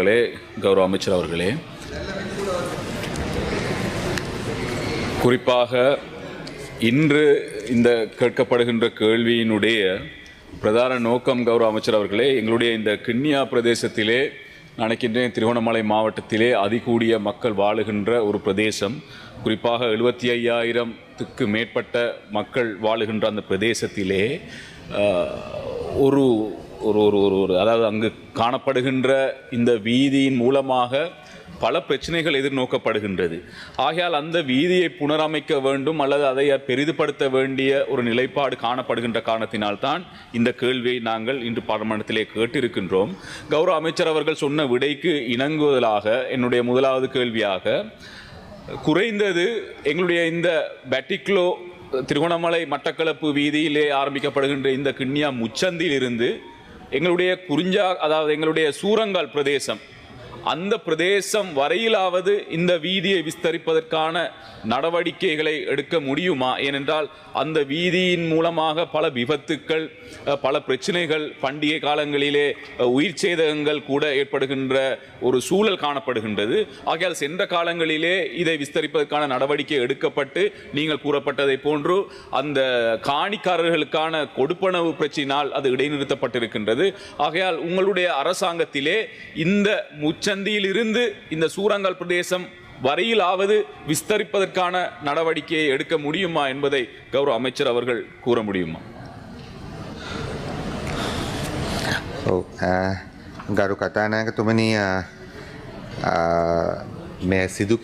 அவர்களே கௌரவ அமைச்சர் அவர்களே. குறிப்பாக இன்று இந்த கேட்கப்படுகின்ற கேள்வியினுடைய பிரதான நோக்கம் கௌரவ அமைச்சர் அவர்களே எங்களுடைய இந்த கிண்ணியா பிரதேசத்திலே நினைக்கின்றேன் திருவண்ணாமலை மாவட்டத்திலே அதிகூடிய மக்கள் வாழுகின்ற ஒரு பிரதேசம். குறிப்பாக எழுபத்தி ஐயாயிரத்துக்கு மேற்பட்ட மக்கள் வாழுகின்ற அந்த பிரதேசத்திலே ஒரு ஒரு ஒரு ஒரு ஒரு அதாவது அங்கு காணப்படுகின்ற இந்த வீதியின் மூலமாக பல பிரச்சனைகள் எதிர்நோக்கப்படுகின்றது. ஆகையால் அந்த வீதியை புனரமைக்க வேண்டும் அல்லது அதை பெரிதுபடுத்த வேண்டிய ஒரு நிலைப்பாடு காணப்படுகின்ற காரணத்தினால்தான் இந்த கேள்வியை நாங்கள் இன்று பாராளுமன்றத்திலே கேட்டிருக்கின்றோம். கௌரவ அமைச்சர் அவர்கள் சொன்ன விடைக்கு இணங்குவதாக என்னுடைய முதலாவது கேள்வியாக குறைந்தது எங்களுடைய இந்த பெட்டிக்லோ திருகோணமலை மட்டக்களப்பு வீதியிலே ஆரம்பிக்கப்படுகின்ற இந்த கிண்ணியா முச்சந்தியிலிருந்து எங்களுடைய குறிஞ்சா அதாவது எங்களுடைய சூரங்கால் பிரதேசம். அந்த பிரதேசம் வரையிலாவது இந்த வீதியை விஸ்தரிப்பதற்கான நடவடிக்கைகளை எடுக்க முடியுமா? ஏனென்றால் அந்த வீதியின் மூலமாக பல விபத்துக்கள் பல பிரச்சனைகள் பண்டிகை காலங்களிலே உயிர் சேதகங்கள் கூட ஏற்படுகின்ற ஒரு சூழல் காணப்படுகின்றது. ஆகையால் சென்ற காலங்களிலே இதை விஸ்தரிப்பதற்கான நடவடிக்கை எடுக்கப்பட்டு நீங்கள் கூறப்பட்டதை போன்று அந்த காணிக்காரர்களுக்கான கொடுப்பனவு பிரச்சினால் அது இடைநிறுத்தப்பட்டிருக்கின்றது. ஆகையால் உங்களுடைய அரசாங்கத்திலே இந்த முச்சந்தியிலிருந்து இந்த சூரங்கல் பிரதேசம் வரையிலாவது விஸ்தரிப்பதற்கான நடவடிக்கையை எடுக்க முடியுமா என்பதை கௌரவ அமைச்சர் அவர்கள் கூற முடியுமா ඔව් අ, ගරු කතානායකතුමනි අ, අ, මේ සිදු කිරීම